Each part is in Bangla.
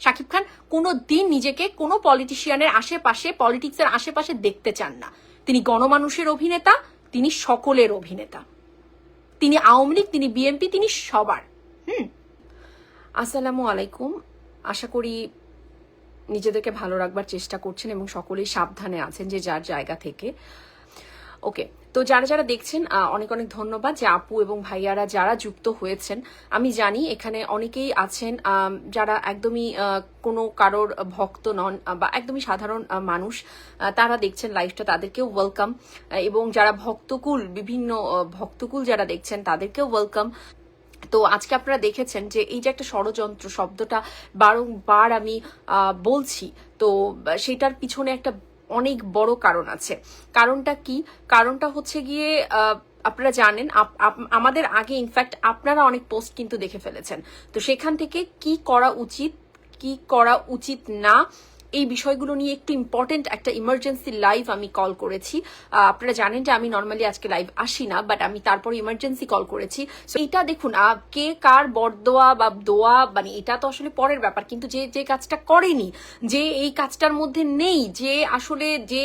শাকিব খান কোনো দিন নিজেকে কোনো পলিটিশিয়ানের আশেপাশে পলিটিক্সের আশেপাশে দেখতে চান না। তিনি গণমানুষের অভিনেতা, তিনি সকলের অভিনেতা। তিনি আওয়ামী লীগ, তিনি বিএনপি তিনি সবার। হুম? আসসালামু আলাইকুম। আশা করি নিজেদেরকে ভালো রাখবার চেষ্টা করছেন এবং সকলেই সাবধানে আছেন যে যার জায়গা থেকে। ওকে, তো যারা যারা দেখছেন অনেক অনেক ধন্যবাদ যে আপু এবং ভাইয়ারা যারা যুক্ত হয়েছেন। আমি জানি এখানে অনেকেই আছেন যারা একদমই কোনো কারোর ভক্ত নন বা একদমই সাধারণ মানুষ তারা দেখছেন লাইভটা, তাদেরকেও ওয়েলকাম এবং যারা ভক্তকুল, বিভিন্ন ভক্তকুল যারা দেখছেন, তাদেরকেও ওয়েলকাম তো আজকে আপনারা দেখেছেন যে এই যে একটা ষড়যন্ত্র শব্দটা বারংবার আমি বলছি, তো সেটার পিছনে একটা অনেক বড় কারণ আছে। কারণটা কি? কারণটা হচ্ছে গিয়ে আপনারা জানেন আমাদের আগে ইনফ্যাক্ট আপনারা অনেক পোস্ট কিন্তু দেখে ফেলেছেন। তো সেখান থেকে কি করা উচিত, কি করা উচিত না এই বিষয়গুলো নিয়ে একটু ইম্পর্টেন্ট একটা ইমার্জেন্সি লাইভ আমি কল করেছি। আপনারা জানেন যে আমি নর্মালি আজকে লাইভ আসি না বাট আমি তারপর ইমার্জেন্সি কল করেছি। এটা দেখুন কে কার বরদোয়া বা দোয়া মানে এটা তো আসলে পরের ব্যাপার, কিন্তু যে যে কাজটা করেনি, যে এই কাজটার মধ্যে নেই, যে আসলে যে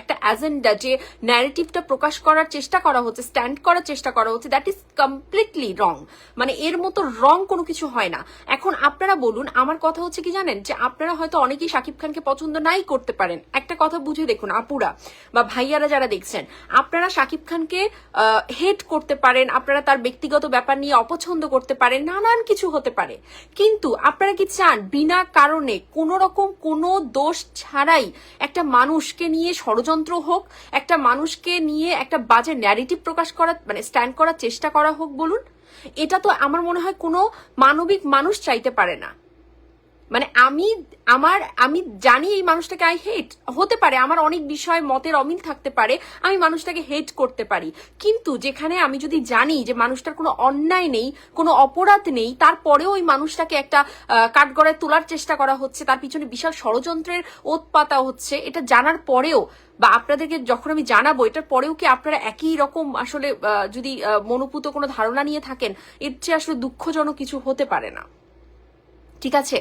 একটা অ্যাজেন্ডা যে ন্যারেটিভটা প্রকাশ করার চেষ্টা করা হচ্ছে স্ট্যান্ড করার চেষ্টা করা হচ্ছে দ্যাট ইজ কমপ্লিটলি রং মানে এর মতো রং কোনো কিছু হয় না। এখন আপনারা বলুন, আমার কথা হচ্ছে কি জানেন? যে আপনারা হয়তো অনেকেই শাকিব খানকে পছন্দ নাই করতে পারেন। একটা কথা বুঝে দেখুন, আপুরা বা ভাইয়ারা যারা দেখছেন, আপনারা শাকিব খানকে হেট করতে পারেন, আপনারা তার ব্যক্তিগত ব্যাপার নিয়ে অপছন্দ করতে পারেন, নানান কিছু হতে পারে। কিন্তু আপনারা কি চান বিনা কারণে কোনো রকম কোনো দোষ ছাড়াই একটা মানুষকে নিয়ে ষড়যন্ত্র হোক, একটা মানুষকে নিয়ে একটা বাজে ন্যারেটিভ প্রকাশ করার মানে স্ট্যান্ড করার চেষ্টা করা হোক বলুন? এটা তো আমার মনে হয় কোনো মানবিক মানুষ চাইতে পারে না। মানে আমি, আমার, আমি জানি এই মানুষটাকে আই হেট হতে পারে আমার অনেক বিষয়, মতের অমিল থাকতে পারে, আমি মানুষটাকে হেট করতে পারি। কিন্তু যেখানে আমি যদি জানি যে মানুষটার কোনো অন্যায় নেই, কোনো অপরাধ নেই, তারপরেও ওই মানুষটাকে একটা কাঠগড়ায় তোলার চেষ্টা করা হচ্ছে, তার পিছনে বিশাল ষড়যন্ত্রের ওত পাতা হচ্ছে, এটা জানার পরেও বা আপনাদেরকে যখন আমি জানাব, এটার পরেও কি আপনারা একই রকম আসলে যদি মনোপুত কোনো ধারণা নিয়ে থাকেন, এর চেয়ে আসলে দুঃখজনক কিছু হতে পারে না। ঠিক আছে?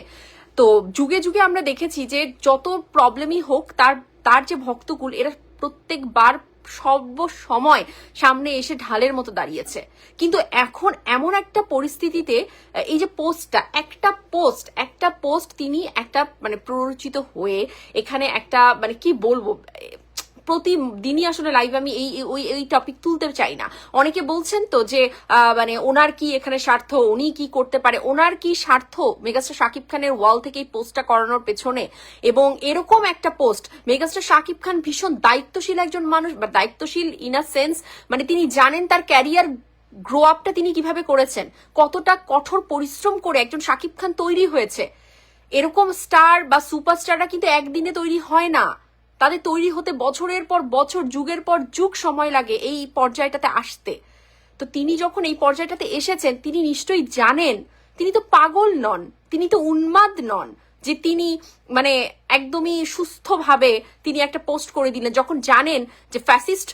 তো যুগে যুগে আমরা দেখেছি যে যত প্রবলেমই হোক, তার তার যে ভক্তকুল, এরা প্রত্যেকবার সর্বসময় সামনে এসে ঢালের মতো দাঁড়িয়েছে। কিন্তু এখন এমন একটা পরিস্থিতিতে, এই যে পোস্টটা একটা পোস্ট একটা পোস্ট তিনি একটা মানে প্ররোচিত হয়ে এখানে একটা মানে কি বলব প্রতিদিনই আসলে লাইভ আমি এই ওই, এই টপিক তুলতে চাই না। অনেকে বলছেন তো যে মানে ওনার কি এখানে স্বার্থ, উনি কি করতে পারে? ওনার কি স্বার্থ? মেগাস্টার শাকিব খানের ওয়াল থেকে এই পোস্টটা করানোর পেছনে। এবং এরকম একটা পোস্ট মেগাস্টার শাকিব খান ভীষণ দায়িত্বশীল একজন মানুষ, বা দায়িত্বশীল ইন আ সেন্স মানে তিনি জানেন তার ক্যারিয়ার গ্রো আপটা তিনি কীভাবে করেছেন। কতটা কঠোর পরিশ্রম করে একজন শাকিব খান তৈরি হয়েছে। এরকম স্টার বা সুপারস্টাররা কিন্তু একদিনে তৈরি হয় না। তাদের তৈরি হতে বছরের পর বছর, যুগের পর যুগ সময় লাগে এই পর্যায়টাতে আসতে। তো তিনি যখন এই পর্যায়টাতে এসেছেন, তিনি নিশ্চয়ই জানেন, তিনি তো পাগল নন, তিনি তো উন্মাদ নন যে তিনি মানে একদমই সুস্থভাবে তিনি একটা পোস্ট করে দিলেন। যখন জানেন যে ফ্যাসিস্ট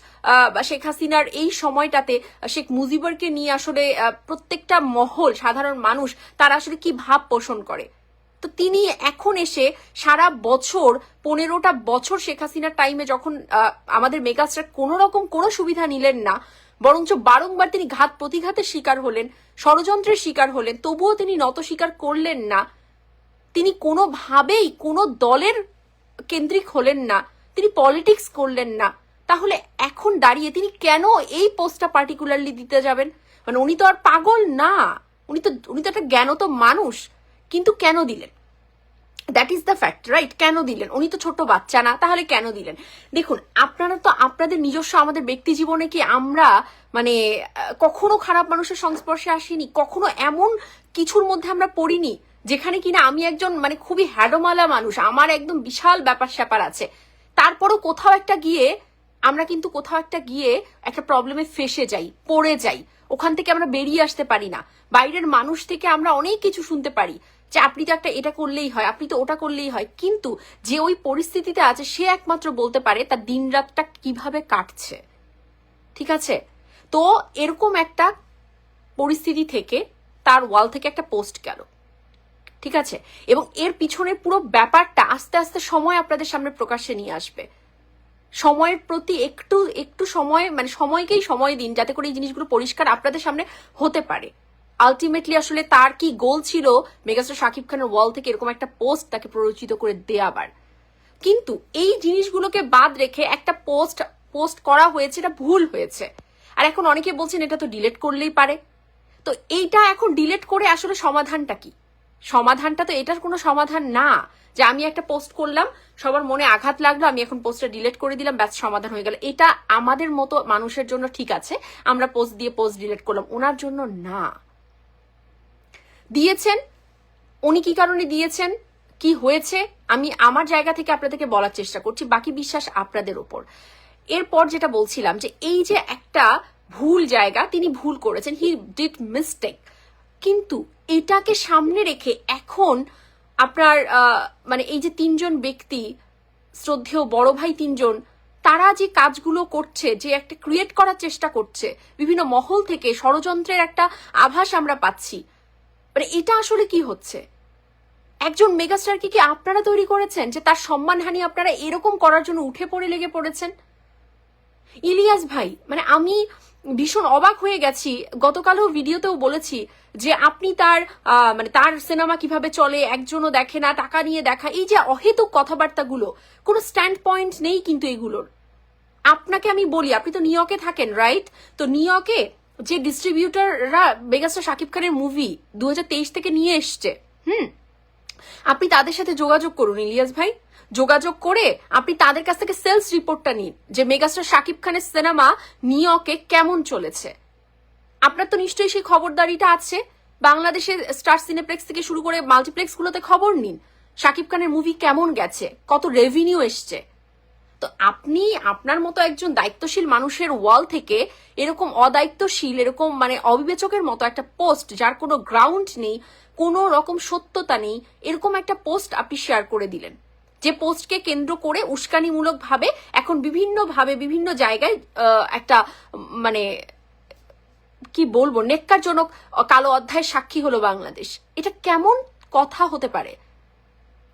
শেখ হাসিনার এই সময়টাতে শেখ মুজিবরকে নিয়ে আসলে প্রত্যেকটা মহল, সাধারণ মানুষ, তারা আসলে কি ভাব পোষণ করে? তো তিনি এখন এসে সারা বছর, পনেরোটা বছর শেখ হাসিনার টাইমে যখন আমাদের মেগাস্টার কোনো রকম কোনো সুবিধা নিলেন না, বরঞ্চ বারংবার তিনি ঘাত প্রতিঘাতের শিকার হলেন, ষড়যন্ত্রের শিকার হলেন, তবুও তিনি নত স্বীকার করলেন না, তিনি কোনোভাবেই কোনো দলের কেন্দ্রিক হলেন না, তিনি পলিটিক্স করলেন না, তাহলে এখন দাঁড়িয়ে তিনি কেন এই পোস্টটা পার্টিকুলারলি দিতে যাবেন? মানে উনি তো আর পাগল না, উনি তো উনি তো একটা জ্ঞানত মানুষ কিন্তু কেন দিলেন? That is the fact right কেন দিলেন? উনি তো ছোট বাচ্চা না, তাহলে কেন দিলেন? দেখুন, আপনারা তো আপনাদের নিজস্ব আমাদের ব্যক্তি জীবনে কি আমরা মানে কখনো খারাপ মানুষের সংস্পর্শে আসিনি? কখনো এমন কিছুর মধ্যে আমরা পড়িনি, যেখানে কিনা আমি একজন মানে খুবই হ্যাডোমালা মানুষ, আমার একদম বিশাল ব্যাপার স্যাপার আছে। তারপরও কোথাও একটা গিয়ে, আমরা কিন্তু কোথাও একটা গিয়ে একটা প্রবলেমে ফেসে যাই, পড়ে যাই। ওখান থেকে আমরা বেরিয়ে আসতে পারি না। বাইরের মানুষ থেকে আমরা অনেক কিছু শুনতে পারি। যে আপনি তো একটা এটা করলেই হয়, আপনি তো ওটা করলেই হয়। কিন্তু যে ওই পরিস্থিতিতে আছে, সে একমাত্র বলতে পারে তার দিন রাতটা কীভাবে কাটছে। ঠিক আছে? তো এরকম একটা পরিস্থিতি থেকে তার ওয়াল থেকে একটা পোস্ট গেল। ঠিক আছে? এবং এর পিছনে পুরো ব্যাপারটা আস্তে আস্তে সময় আপনাদের সামনে প্রকাশ্যে নিয়ে আসবে। সময়ের প্রতি একটু একটু সময় মানে সময়কেই সময় দিন, যাতে করে এই জিনিসগুলো পরিষ্কার আপনাদের সামনে হতে পারে। আলটিমেটলি আসলে তার কি গোল ছিল? মেগাস্টার শাকিব খানের ওয়াল থেকে এরকম একটা পোস্ট তাকে প্ররোচিত করে দেয়াবার। কিন্তু এই জিনিসগুলোকে বাদ রেখে একটা পোস্ট পোস্ট করা হয়েছে, এটা ভুল হয়েছে। আর এখন অনেকে বলছেন এটা তো ডিলেট করলেই পারে। তো এইটা এখন ডিলেট করে আসলে সমাধানটা কি? সমাধানটা তো এটার কোনো সমাধান না, যে আমি একটা পোস্ট করলাম, সবার মনে আঘাত লাগল, আমি এখন পোস্টটা ডিলেট করে দিলাম, ব্যাস সমাধান হয়ে গেল। এটা আমাদের মতো মানুষের জন্য ঠিক আছে, আমরা পোস্ট দিয়ে পোস্ট ডিলেট করলাম। ওনার জন্য না। দিয়েছেন, উনি কি কারণে দিয়েছেন, কি হয়েছে, আমি আমার জায়গা থেকে আপনাদেরকে বলার চেষ্টা করছি, বাকি বিশ্বাস আপনাদের ওপর এরপর যেটা বলছিলাম যে এই যে একটা ভুল জায়গা তিনি ভুল করেছেন হি ডিড মিস্টেক কিন্তু এটাকে সামনে রেখে এখন আপনার মানে এই যে তিনজন ব্যক্তি, শ্রদ্ধেয় বড় ভাই তিনজন, তারা যে কাজগুলো করছে, যে একটা ক্রিয়েট করার চেষ্টা করছে, বিভিন্ন মহল থেকে ষড়যন্ত্রের একটা আভাস আমরা পাচ্ছি মানে এটা আসলে কি হচ্ছে? একজন মেগাস্টারকে কি আপনারা তৈরি করেছেন যে তার সম্মানহানি আপনারা এরকম করার জন্য উঠে পড়ে লেগে পড়েছেন? ইলিয়াস ভাই মানে আমি ভীষণ অবাক হয়ে গেছি। গতকালও ভিডিওতেও বলেছি যে আপনি তার মানে তার সিনেমা কীভাবে চলে, একজনও দেখে না, টাকা নিয়ে দেখা, এই যে অহেতুক কথাবার্তাগুলো, কোনো স্ট্যান্ড পয়েন্ট নেই কিন্তু এগুলোর। আপনাকে আমি বলি, আপনি তো নিউ থাকেন, রাইট? তো নিউ যে ডিস্ট্রিবিউটাররা মেগাস্টার শাকিব খানের মুভি দু হাজার তেইশ থেকে নিয়ে এসছে, হুম? আপনি তাদের সাথে যোগাযোগ করুন, ইলিয়াস ভাই। যোগাযোগ করে আপনি তাদের কাছ থেকে সেলস রিপোর্টটা নিন যে মেগাস্টার শাকিব খানের সিনেমা নিউ ইয়র্কে কেমন চলেছে। আপনার তো নিশ্চয়ই সেই খবরদারিটা আছে। বাংলাদেশের স্টার সিনেপ্লেক্স থেকে শুরু করে মাল্টিপ্লেক্স গুলোতে খবর নিন। শাকিব খানের মুভি কেমন গেছে? কত রেভিনিউ এসছে? তো আপনি আপনার মতো একজন দায়িত্বশীল মানুষের ওয়াল থেকে এরকম অদায়িত্বশীল, এরকম মানে অবিবেচকের মতো একটা পোস্ট যার কোনো গ্রাউন্ড নেই, কোনো রকম সত্যতা নেই, এরকম একটা পোস্ট আপনি শেয়ার করে দিলেন। যে পোস্টকে কেন্দ্র করে উস্কানিমূলক ভাবে এখন বিভিন্ন ভাবে বিভিন্ন জায়গায় একটা মানে কি বলব, নেককারজনক কালো অধ্যায়ের সাক্ষী হলো বাংলাদেশ। এটা কেমন কথা হতে পারে?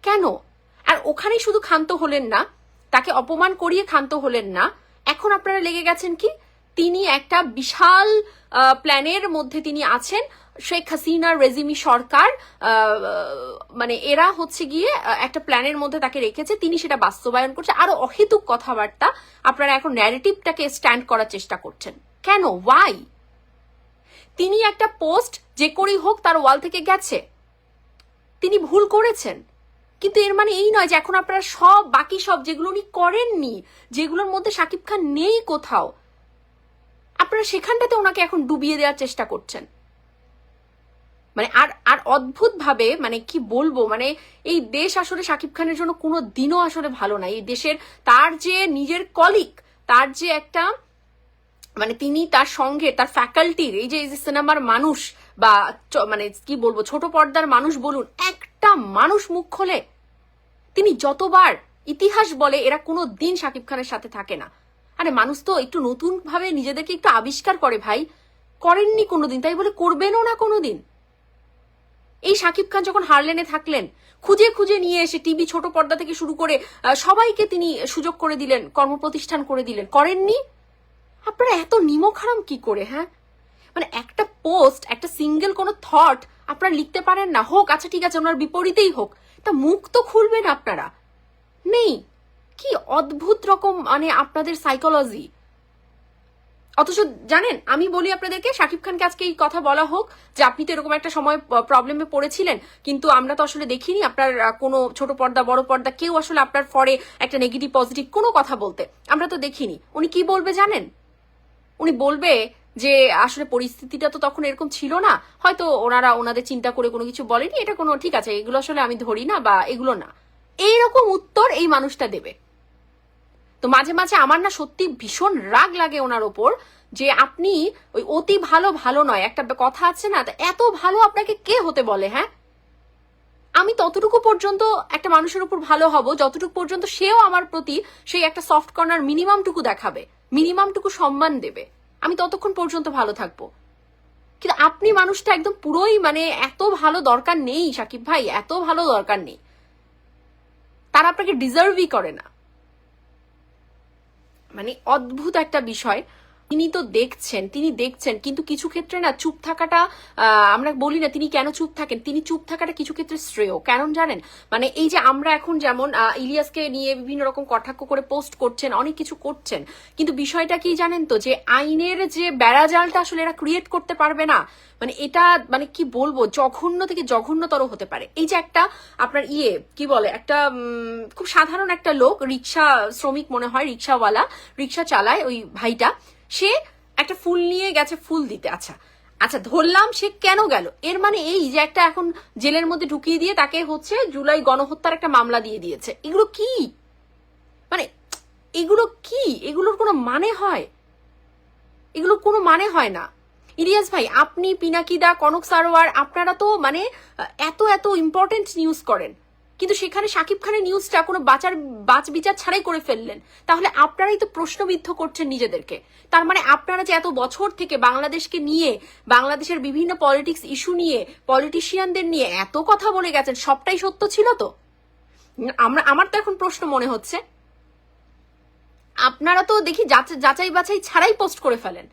কেন? আর ওখানেই শুধু ক্ষান্ত হলেন না তাকে অপমান করিয়ে ক্ষান্ত হলেন না। এখন আপনারা লেগে গেছেন কি? তিনি একটা বিশাল প্ল্যানের মধ্যে তিনি আছেন। শেখ হাসিনার রেজিমি সরকার মানে এরা হচ্ছে গিয়ে একটা প্ল্যানের মধ্যে তাকে রেখেছে। তিনি সেটা বাস্তবায়ন করছে। আরও অহেতুক কথাবার্তা আপনারা এখন ন্যারেটিভটাকে স্ট্যান্ড করার চেষ্টা করছেন। কেন? ওয়াই তিনি একটা পোস্ট যে করেই হোক তার ওয়াল থেকে গেছে। তিনি ভুল করেছেন। কিন্তু এর মানে এই নয় যে এখন আপনারা সব, বাকি সব যেগুলো উনি করেননি, যেগুলোর মধ্যে শাকিব খান নেই কোথাও, আপনারা সেখানটাতে ওনাকে এখন ডুবিয়ে দেওয়ার চেষ্টা করছেন। মানে আর আর অদ্ভুত ভাবে মানে কি বলব মানে এই দেশ আসলে শাকিব খানের জন্য কোনো দিনও আসলে ভালো না। এই দেশের তার যে নিজের কলিক তার যে একটা মানে তিনি তার সঙ্গে, তার ফ্যাকাল্টির এই যে এই যে সিনেমার মানুষ বা মানে কি বলব, ছোট পর্দার মানুষ বলুন, একটা মানুষ মুখ খোলে তিনি যতবার ইতিহাস বলে এরা কোনো দিন শাকিব খানের সাথে থাকে না। আরে মানুষ তো একটু নতুন ভাবে নিজেদেরকে একটু আবিষ্কার করে ভাই। করেননি কোনোদিন, তাই বলে করবেনও না কোনোদিন। এই শাকিব খান যখন হারলেনে থাকলেন, খুঁজে খুঁজে নিয়ে এসে টিভি ছোট পর্দা থেকে শুরু করে সবাইকে তিনি সুযোগ করে দিলেন, কর্মপ্রতিষ্ঠান করে দিলেন। করেননি? আপনারা এত নিমখারাম কি করে হ্যাঁ? মানে একটা পোস্ট, একটা সিঙ্গেল কোনো থট আপনারা লিখতে পারেন না। হোক আচ্ছা ঠিক আছে, ওনার বিপরীতেই হোক। তা মুখ তো খুলবেন আপনারা। নেই, কি অদ্ভুত রকম মানে আপনাদের সাইকোলজি অথচ জানেন, আমি বলি আপনাদেরকে, শাকিব খানকে আজকে এই কথা বলা হোক যে আপনি তো এরকম একটা সময় প্রবলেমে পড়েছিলেন, কিন্তু আমরা তো আসলে দেখিনি আপনার কোনো ছোট পর্দা, বড় পর্দা, কেউ আসলে আপনার ফরে একটা নেগেটিভ পজিটিভ কোনো কথা বলতে। আমরা তো দেখিনি। উনি কি বলবে জানেন? উনি বলবে যে আসলে পরিস্থিতিটা তো তখন এরকম ছিল না। হয়তো ওনারা ওনাদের চিন্তা করে কোনো কিছু বলেনি, এটা কোনো ঠিক আছে, এগুলো আসলে আমি ধরি না বা এগুলো না। এইরকম উত্তর এই মানুষটা দেবে। তো মাঝে মাঝে আমার না সত্যি ভীষণ রাগ লাগে ওনার ওপর যে আপনি ওই অতি ভালো ভালো নয়, একটা কথা আছে না এত ভালো আপনাকে কে হতে বলে হ্যাঁ? আমি ততটুকু পর্যন্ত একটা মানুষের উপর ভালো হব, যতটুকু পর্যন্ত সেও আমার প্রতি সেই একটা সফট কর্নার মিনিমামটুকু দেখাবে মিনিমামটুকু সম্মান দেবে। আমি ততক্ষণ পর্যন্ত ভালো থাকব। কিন্তু আপনি মানুষটা একদম পুরোই মানে এত ভালো দরকার নেই, সাকিব ভাই, এত ভালো দরকার নেই। তারা আপনাকে ডিজার্ভই করে না। মানে অদ্ভুত একটা বিষয়। তিনি তো দেখছেন, তিনি দেখছেন, কিন্তু কিছু ক্ষেত্রে না চুপ থাকাটা আমরা বলি না তিনি কেন চুপ থাকেন, তিনি চুপ থাকাটা কিছু ক্ষেত্রে শ্রেয়। কারণ জানেন? মানে এই যে আমরা এখন যেমন ইলিয়াসকে নিয়ে বিভিন্ন রকম কটাক্ষ করে পোস্ট করছেন, অনেক কিছু করছেন, কিন্তু বিষয়টা কি জানেন তো, যে আইনের যে বেড়াজালটা আসলে এরা ক্রিয়েট করতে পারবে না মানে এটা মানে কি বলব, জঘন্য থেকে জঘন্যতর হতে পারে। এই যে একটা আপনার ইয়ে কি বলে, একটা খুব সাধারণ একটা লোক, রিক্সা শ্রমিক মনে হয়, রিক্সাওয়ালা, রিক্সা চালায় ওই ভাইটা সে একটা ফুল নিয়ে গেছে ফুল দিতে। আচ্ছা আচ্ছা ধরলাম সে কেন গেল? এর মানে এই যে একটা এখন জেলের মধ্যে ঢুকিয়ে দিয়ে তাকে হচ্ছে জুলাই গণহত্যার একটা মামলা দিয়ে দিয়েছে। এগুলো কি? মানে এগুলো কি? এগুলোর কোনো মানে হয়? এগুলোর কোনো মানে হয় না। ইলিয়াস ভাই, আপনি পিনাকিদা, কনক সারোয়ার, আপনারা তো মানে এত এত ইম্পর্টেন্ট নিউজ করেন। কিন্তু সেখানে শাকিব খানের নিউজটা কোনো বাঁচার বাচ বিচার ছাড়াই করে ফেললেন। তাহলে আপনারাই তো প্রশ্নবিদ্ধ করছেন নিজেদেরকে। তার মানে আপনারা যে এত বছর থেকে বাংলাদেশকে নিয়ে, বাংলাদেশের বিভিন্ন পলিটিক্স ইস্যু নিয়ে পলিটিশিয়ানদের নিয়ে এত কথা বলে গেছেন, সবটাই সত্য ছিল তো? আমরা, আমার তো এখন প্রশ্ন মনে হচ্ছে। আপনারা তো দেখি যাচ- যাচাই বাছাই ছাড়াই পোস্ট করে ফেলেন।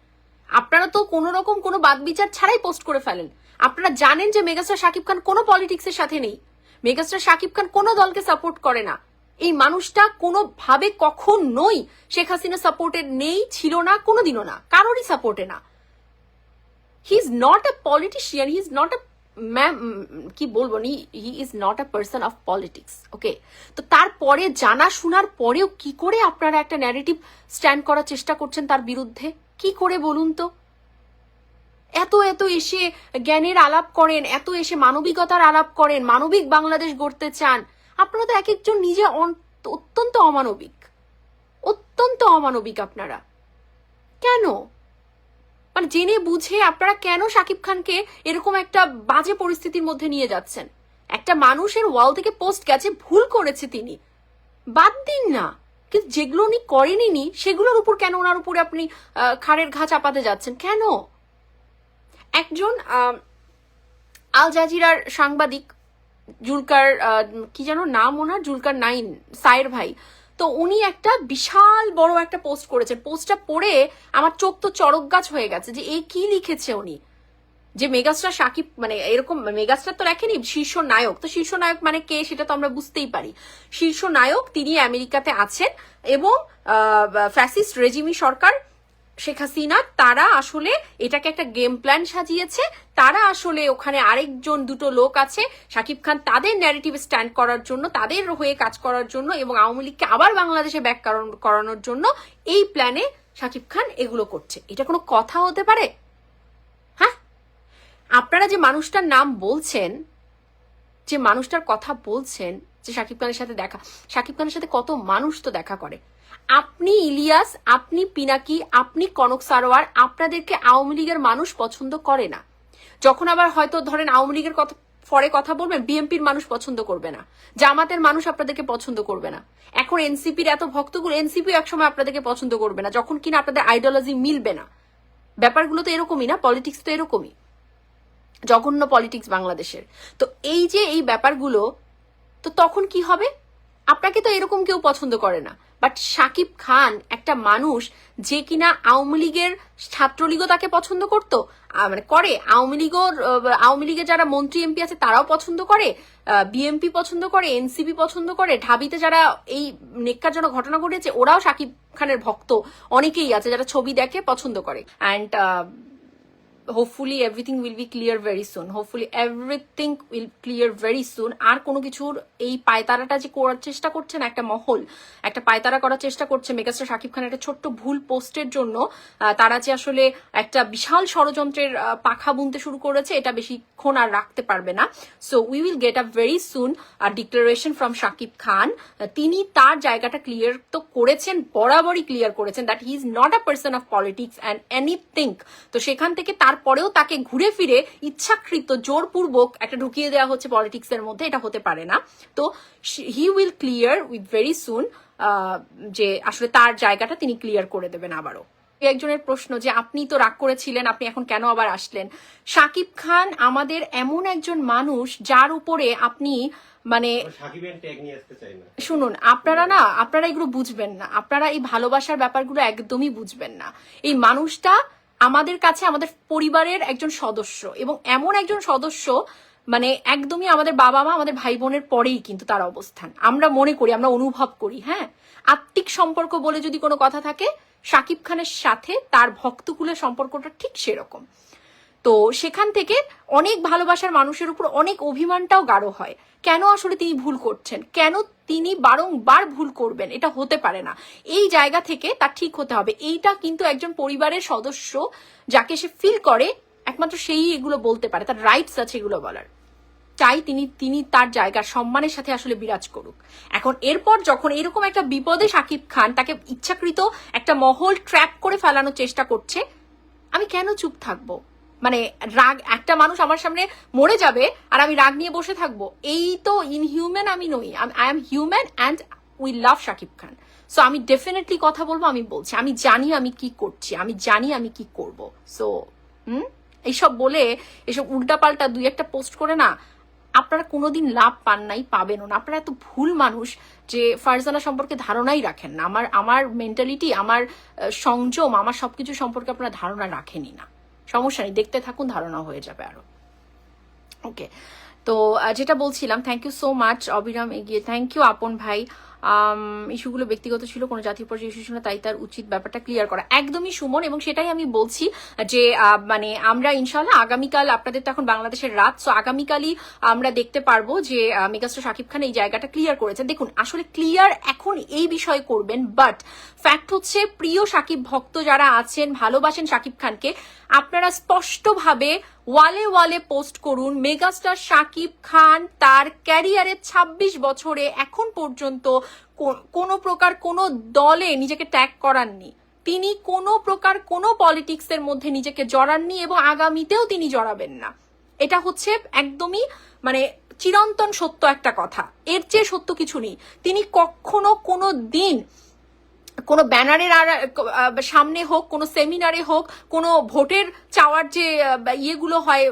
আপনারা তো কোনো রকম কোনো বাদ বিচার ছাড়াই পোস্ট করে ফেলেন। আপনারা জানেন যে মেগাস্টার শাকিব খান কোনো পলিটিক্সের সাথে নেই। মেগাস্টার শাকিব খান কোনো দলকে সাপোর্ট করে না। এই মানুষটা কোনোভাবে কখনোই শেখ হাসিনা সাপোর্টেড নেই, ছিল না, কোনোদিনও না, কারোরই সাপোর্টে না। He is not a politician he is not a ma'am কি বলব, নি he is not a person of politics okay তো তারপরে জানা শোনার পরেও কি করে আপনারা একটা ন্যারেটিভ স্ট্যান্ড করার চেষ্টা করছেন তার বিরুদ্ধে? কি করে বলুন তো? এত এত এসে জ্ঞানের আলাপ করেন, এত এসে মানবিকতার আলাপ করেন, মানবিক বাংলাদেশ গড়তে চান। আপনারা তো এক একজন নিজে অত্যন্ত অমানবিক। অত্যন্ত অমানবিক আপনারা। কেন? মানে জেনে বুঝে আপনারা কেন শাকিব খানকে এরকম একটা বাজে পরিস্থিতির মধ্যে নিয়ে যাচ্ছেন? একটা মানুষের ওয়াল থেকে পোস্ট গেছে, ভুল করেছে তিনি। বাদ দিন না। কিন্তু যেগুলো উনি করেনি সেগুলোর উপর কেন ওনার উপরে আপনি খাড়ের ঘা চাপাতে যাচ্ছেন? কেন? একজন আল জাজিরার সাংবাদিক, জুলকার কি যেন নাম ওনার? জুলকার নাইন, সায়ের ভাই। তো উনি একটা বিশাল বড় একটা পোস্ট করেছেন পোস্টটা পড়ে আমার চোখ তো চড়ক গাছ হয়ে গেছে যে এ কি লিখেছে উনি? যে মেগাস্টার সাকিব মানে এরকম, মেগাস্টার তো লেখেনি, শীর্ষ নায়ক। তো শীর্ষ নায়ক মানে কে সেটা তো আমরা বুঝতেই পারি। শীর্ষ নায়ক, তিনি আমেরিকাতে আছেন এবং ফ্যাসিস্ট রেজিমি সরকার শেখ হাসিনা, তারা আসলে এটাকে একটা গেম প্ল্যান সাজিয়েছে। তারা আসলে ওখানে আরেকজন, দুটো লোক আছে, শাকিব খান তাদের ন্যারেটিভ স্ট্যান্ড করার জন্য, তাদের হয়ে কাজ করার জন্য এবং আওয়ামী লীগকে আবার বাংলাদেশে ব্যাক করানোর জন্য এই প্ল্যানে শাকিব খান এগুলো করছে। এটা কোনো কথা হতে পারে? হ্যাঁ? আপনারা যে মানুষটার নাম বলছেন, যে মানুষটার কথা বলছেন, যে শাকিব খানের সাথে দেখা, শাকিব খানের সাথে কত মানুষ তো দেখা করে। আপনি ইলিয়াস, আপনি পিনাকি, আপনি কনক সারোয়ার, আপনাদেরকে আওয়ামী লীগের মানুষ পছন্দ করে না। যখন আবার হয়তো ধরেন আওয়ামী লীগের কথা, পরে কথা বলবেন, বিএনপির মানুষ পছন্দ করবে না। জামাতের মানুষ আপনাদেরকে পছন্দ করবে না। এখন এনসিপির এত ভক্তগুলো এনসিপি একসময় আপনাদেরকে পছন্দ করবে না, যখন কিনা আপনাদের আইডিওলজি মিলবে না। ব্যাপারগুলো তো এরকমই না পলিটিক্স তো এরকমই। জঘন্য পলিটিক্স বাংলাদেশের। তো এই যে এই ব্যাপারগুলো, তো তখন কি হবে? আপনাকে তো এরকম কেউ পছন্দ করে না। বাট সাকিব খান একটা মানুষ যে কিনা আওয়ামী লীগের ছাত্রলীগও তাকে পছন্দ করতো মানে করে। আওয়ামী লীগের আওয়ামী লীগের যারা মন্ত্রী এমপি আছে তারাও পছন্দ করে বিএমপি পছন্দ করে, এনসিপি পছন্দ করে, ঢাবিতে যারা এই নেককারজনক ঘটনা ঘটেছে, ওরাও সাকিব খানের ভক্ত অনেকেই আছে যারা ছবি দেখে পছন্দ করে। And hopefully everything will be clear very soon hopefully everything will clear very soon আর কোনো কিছুর এই পায়তারাটা যে করার চেষ্টা করছেন, একটা মহল, একটা পায়তারা করার চেষ্টা করছে মেগাস্টার শাকিব খানের একটা ছোট্ট ভুল পোস্টের জন্য তারা যে আসলে একটা বিশাল ষড়যন্ত্রের পাখা বুনতে শুরু করেছে, এটা বেশিক্ষণ আর রাখতে পারবে না। So we will get up very soon R declaration from Shakib Khan. তিনি তার জায়গাটা ক্লিয়ার তো করেছেন, বরাবরই ক্লিয়ার করেছেন that he is not a person of politics and anything তো সেখান থেকে তারপরেও তাকে ঘুরে ফিরে ইচ্ছাকৃত জোরপূর্বক একটা ঢুকিয়ে দেওয়া হচ্ছে পলিটিক্স এর মধ্যে এটা হতে পারে না। তো he will clear with very soon যে আসলে তার জায়গাটা তিনি ক্লিয়ার করে দেবেন আবারও। একজনের প্রশ্ন যে আপনি তো রাগ করেছিলেন আপনি এখন কেন আবার আসলেন? শাকিব খান আমাদের এমন একজন মানুষ যার উপরে আপনি মানে শুনুন আপনারা না আপনারা এগুলো বুঝবেন না। আপনারা এই ভালোবাসার ব্যাপারগুলো একদমই বুঝবেন না। এই মানুষটা আমাদের কাছে আমাদের পরিবারের একজন সদস্য এবং এমন একজন সদস্য মানে একদমই আমাদের বাবা মা, আমাদের ভাই বোনের পরেই কিন্তু তার অবস্থান। আমরা মনে করি, আমরা অনুভব করি হ্যাঁ? আত্মিক সম্পর্ক বলে যদি কোনো কথা থাকে সাকিব খানের সাথে তার ভক্তকুলের সম্পর্কটা ঠিক সেরকম। তো সেখান থেকে অনেক ভালোবাসার মানুষের উপর অনেক অভিমানটাও গাঢ় হয়। কেন আসলে তিনি ভুল করছেন? কেন তিনি বারংবার ভুল করবেন? এটা হতে পারে না। এই জায়গা থেকে তার ঠিক হতে হবে। এইটা কিন্তু একজন পরিবারের সদস্য যাকে সে ফিল করে, একমাত্র সেই এগুলো বলতে পারে। তার রাইটস আছে এগুলো বলার। চাই তিনি তিনি তার জায়গার সম্মানের সাথে আসলে বিরাজ করুক। এখন এরপর যখন এরকম একটা বিপদে সাকিব খান তাকে ইচ্ছাকৃত একটা মহল ট্র্যাপ করে ফেলানোর চেষ্টা করছে, আমি কেন চুপ থাকব? মানে রাগ, একটা মানুষ আমার সামনে মরে যাবে আর আমি রাগ নিয়ে বসে থাকব। এই তো ইনহিউম্যান আমি নই। I am human and we love Shakib Khan so আমি ডেফিনেটলি কথা বলব, আমি বলছি। আমি জানি আমি কি করছি, আমি জানি আমি কি করব। So hmm? এইসব বলে এসব উল্টাপাল্টা দুই একটা পোস্ট করে না, আপনারা কোনোদিন লাভ পান নাই, পাবেনও না। আপনারা এত ভুল মানুষ যে ফারজানা সম্পর্কে ধারণাই রাখেন না। আমার আমার মেন্টালিটি আমার সংযম, আমার সবকিছু সম্পর্কে আপনারা ধারণা রাখেনই না। সমস্যা নেই, দেখতে থাকুন, ধারণা হয়ে যাবে আরও। ওকে তো যেটা বলছিলাম থ্যাংক ইউ সো মাচ অবিরাম এগিয়ে থ্যাংক ইউ আপন ভাই। ইস্যুগুলো ব্যক্তিগত ছিল, কোনো জাতীয় পর্যায়ে ইস্যু ছিল তাই তার উচিত ব্যাপারটা ক্লিয়ার করা। একদমই সুমন, এবং সেটাই আমি বলছি যে মানে আমরা ইনশাল্লাহ আগামীকাল, আপনাদের তো এখন বাংলাদেশের রাত সো আগামীকালই আমরা দেখতে পারব যে মেগাস্টার শাকিব খান এই জায়গাটা ক্লিয়ার করেছেন। দেখুন, আসলে ক্লিয়ার এখন এই বিষয়ে করবেন বাট ফ্যাক্ট হচ্ছে প্রিয় শাকিব ভক্ত যারা আছেন, ভালোবাসেন শাকিব খানকে, আপনারা স্পষ্টভাবে ওয়ালে ওয়ালে পোস্ট করুন, মেগাস্টার শাকিব খান তার ক্যারিয়ারের ২৬ বছরে এখন পর্যন্ত কোনো প্রকার কোনো দলে নিজেকে ট্যাগ করাননি। তিনি কোনো প্রকার কোনো পলিটিক্সের মধ্যে নিজেকে জড়াননি এবং আগামীতেও তিনি জড়াবেন না। এটা হচ্ছে একদমই মানে চিরন্তন সত্য একটা কথা। এর চেয়ে সত্য কিছু নেই। তিনি কখনো কোনো দিন কোনো ব্যানারের আর সামনে হোক, কোনো সেমিনারে হোক, কোনো ভোটের চাওয়ার যে ইয়েগুলো হয়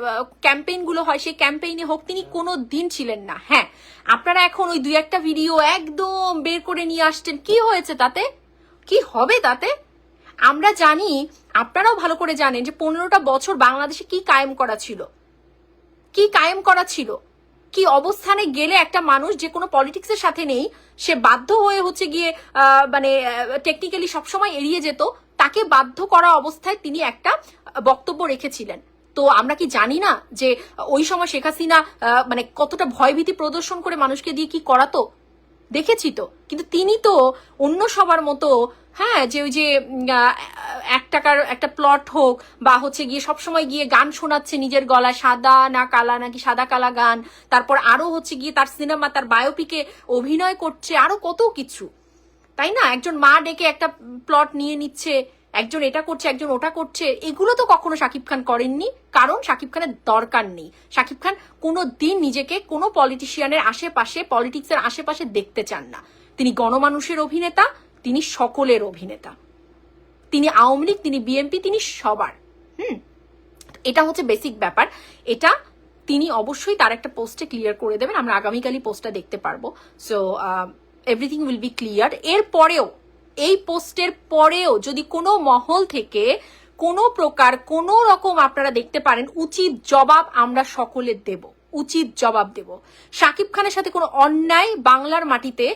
ক্যাম্পেইনগুলো হয়, সেই ক্যাম্পেইনে হোক, তিনি কোনো দিন ছিলেন না। হ্যাঁ আপনারা এখন ওই দুই একটা ভিডিও একদম বের করে নিয়ে আসছেন। কি হয়েছে তাতে? কি হবে তাতে? আমরা জানি, আপনারাও ভালো করে জানেন যে পনেরোটা বছর বাংলাদেশে কি কায়েম করা ছিল। কি কায়েম করা ছিল? কি অবস্থানে গেলে একটা মানুষ যে কোনো পলিটিক্সের সাথে নেই, সে বাধ্য হয়ে হচ্ছে গিয়ে মানে টেকনিক্যালি সবসময় এড়িয়ে যেত, তাকে বাধ্য করা অবস্থায় তিনি একটা বক্তব্য রেখেছিলেন। তো আমরা কি জানি না যে ওই সময় শেখ হাসিনা মানে কতটা ভয়ভীতি প্রদর্শন করে মানুষকে দিয়ে কি করাতো? দেখেছি তো। কিন্তু তিনি তো অন্য সবার মতো হ্যাঁ যে ওই যে এক টাকার একটা প্লট হোক বা হচ্ছে গিয়ে সবসময় গিয়ে গান শোনাচ্ছে নিজের গলা সাদা না কালা নাকি সাদা কালা গান। তারপর আরও হচ্ছে গিয়ে তার সিনেমা তার বায়োপিকে অভিনয় করছে আরও কত কিছু। তাই না? একজন মা ডেকে একটা প্লট নিয়ে নিচ্ছে, একজন এটা করছে, একজন ওটা করছে। এগুলো তো কখনো শাকিব খান করেননি। কারণ শাকিব খানের দরকার নেই। শাকিব খান কোনো দিন নিজেকে কোনো পলিটিশিয়ানের আশেপাশে পলিটিক্সের আশেপাশে দেখতে চান না। তিনি গণমানুষের অভিনেতা তিনি সকলের অভিনেতা। তিনি আওয়ামী লীগ, তিনি বিএনপি, তিনি সবার। হুম? এটা হচ্ছে বেসিক ব্যাপার। এটা তিনি অবশ্যই তার একটা পোস্টে ক্লিয়ার করে দেবেন। আমরা আগামীকালই পোস্টটা দেখতে পারব। So everything will be clear এর পরেও, এই পোস্টের পরেও যদি কোনো মহল থেকে কোনো প্রকার কোনো রকম আপনারা দেখতে পারেন, উচিত জবাব আমরা সকলে দেব। উচিত জবাব দেব। শাকিব খানের সাথে কোনো অন্যায় বাংলার মাটিতে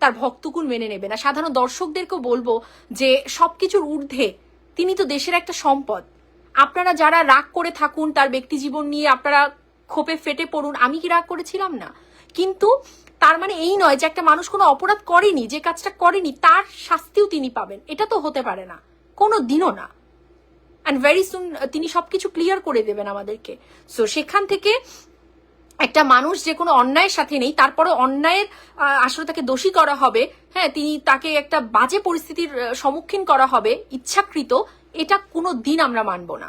তার ভক্তকুল মেনে নেবে। না, সাধারণ দর্শকদেরকেও বলব যে সবকিছুর ঊর্ধ্বে তিনি তো দেশের একটা সম্পদ। আপনারা যারা রাগ করে থাকুন, তার ব্যক্তি জীবন নিয়ে আপনারা ক্ষোপে ফেটে পড়ুন, আমি কি রাগ করেছিলাম? না। কিন্তু তার মানে এই নয় যে একটা মানুষ কোনো অপরাধ করেনি, যে কাজটা করেনি, তার শাস্তিও তিনি পাবেন। এটা তো হতে পারে না। কোনো দিনও না। অ্যান্ড ভেরি সুন তিনি সবকিছু ক্লিয়ার করে দেবেন আমাদেরকে। সো সেখান থেকে একটা মানুষ যে কোনো অন্যায়ের সাথে নেই তারপরে অন্যায়ের আসলে তাকে দোষী করা হবে। হ্যাঁ তিনি তাকে একটা বাজে পরিস্থিতির সম্মুখীন করা হবে, ইচ্ছাকৃত। এটা কোনো দিন আমরা মানব না।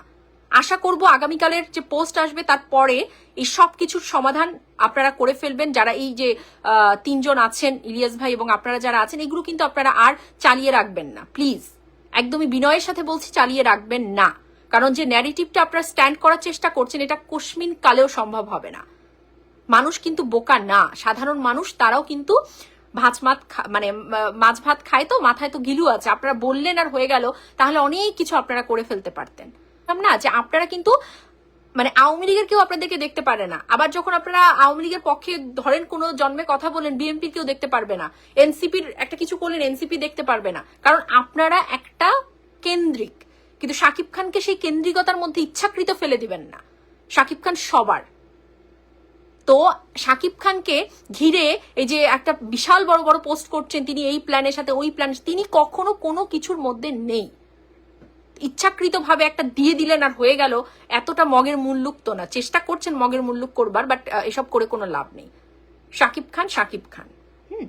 আশা করব আগামীকালের যে পোস্ট আসবে তারপরে এই সব কিছুর সমাধান আপনারা করে ফেলবেন। যারা এই যে তিনজন আছেন, ইলিয়াস ভাই এবং আপনারা যারা আছেন, এগুলো কিন্তু আপনারা আর চালিয়ে রাখবেন না। প্লিজ, একদমই বিনয়ের সাথে বলছি চালিয়ে রাখবেন না। কারণ যে ন্যারেটিভটা আপনারা স্ট্যান্ড করার চেষ্টা করছেন, এটা কোশ্মিন কালেও সম্ভব হবে না। মানুষ কিন্তু বোকা না। সাধারণ মানুষ, তারাও কিন্তু ভাত মাত মানে মাছ ভাত খায় তো, মাথায় তো গিলু আছে। আপনারা বললেন আর হয়ে গেল, তাহলে অনেক কিছু আপনারা করে ফেলতে পারতেন। না? যে আপনারা কিন্তু মানে আওয়ামী লীগের কেউ আপনাদেরকে দেখতে পারে না। আবার যখন আপনারা আওয়ামী লীগের পক্ষে ধরেন কোনো জন্মে কথা বলেন বিএনপি কেউ দেখতে পারবে না। এনসিপির একটা কিছু করলেন, এনসিপি দেখতে পারবে না। কারণ আপনারা একটা কেন্দ্রিক। কিন্তু শাকিব খানকে সেই কেন্দ্রিকতার মধ্যে ইচ্ছাকৃত ফেলে দিবেন না। শাকিব খান সবার। তো শাকিব খানকে ঘিরে এই যে একটা বিশাল বড় বড় পোস্ট করছেন তিনি এই প্ল্যানের সাথে, ওই প্ল্যান তিনি কখনো কোনো কিছুর মধ্যে নেই। ইচ্ছাকৃতভাবে একটা দিয়ে দিলেন আর হয়ে গেল, এতটা মগের মুল্লুক তো না। চেষ্টা করছেন মগের মুল্লুক করবার, বাট এসব করে কোনো লাভ নেই। শাকিব খান শাকিব খান। হুম।